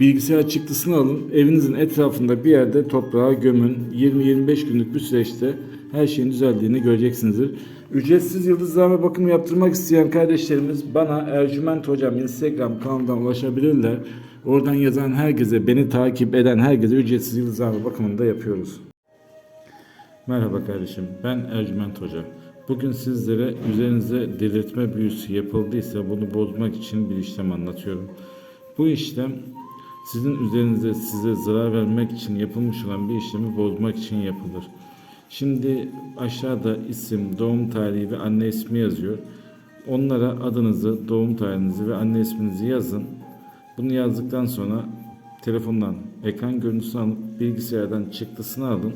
Bilgisayar çıktısını alın, evinizin etrafında bir yerde toprağa gömün. 20-25 günlük bir süreçte her şeyin düzeldiğini göreceksinizdir. Ücretsiz yıldızlama bakımı yaptırmak isteyen kardeşlerimiz bana Ercüment Hocam Instagram kanalından ulaşabilirler. Oradan yazan herkese, beni takip eden herkese ücretsiz yıldızlama bakımını da yapıyoruz. Merhaba kardeşim, ben Ercüment Hoca. Bugün sizlere üzerinize delirtme büyüsü yapıldıysa bunu bozmak için bir işlem anlatıyorum. Bu işlem sizin üzerinize size zarar vermek için yapılmış olan bir işlemi bozmak için yapılır. Şimdi aşağıda isim, doğum tarihi ve anne ismi yazıyor. Onlara adınızı, doğum tarihinizi ve anne isminizi yazın. Bunu yazdıktan sonra telefondan ekran görüntüsünü alıp bilgisayardan çıktısını alın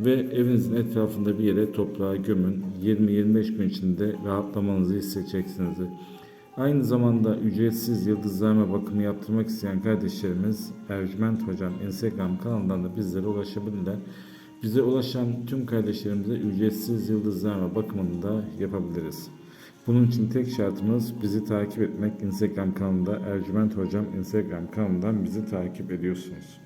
ve evinizin etrafında bir yere toprağa gömün. 20-25 gün içinde rahatlamanızı hissedeceksinizdir. Aynı zamanda ücretsiz yıldızlama bakımı yaptırmak isteyen kardeşlerimiz Ercüment Hocam Instagram kanalından da bizlere ulaşabilirler. Bize ulaşan tüm kardeşlerimize ücretsiz yıldızlama bakımını da yapabiliriz. Bunun için tek şartımız bizi takip etmek. Instagram kanalında Ercüment Hocam Instagram kanalından bizi takip ediyorsunuz.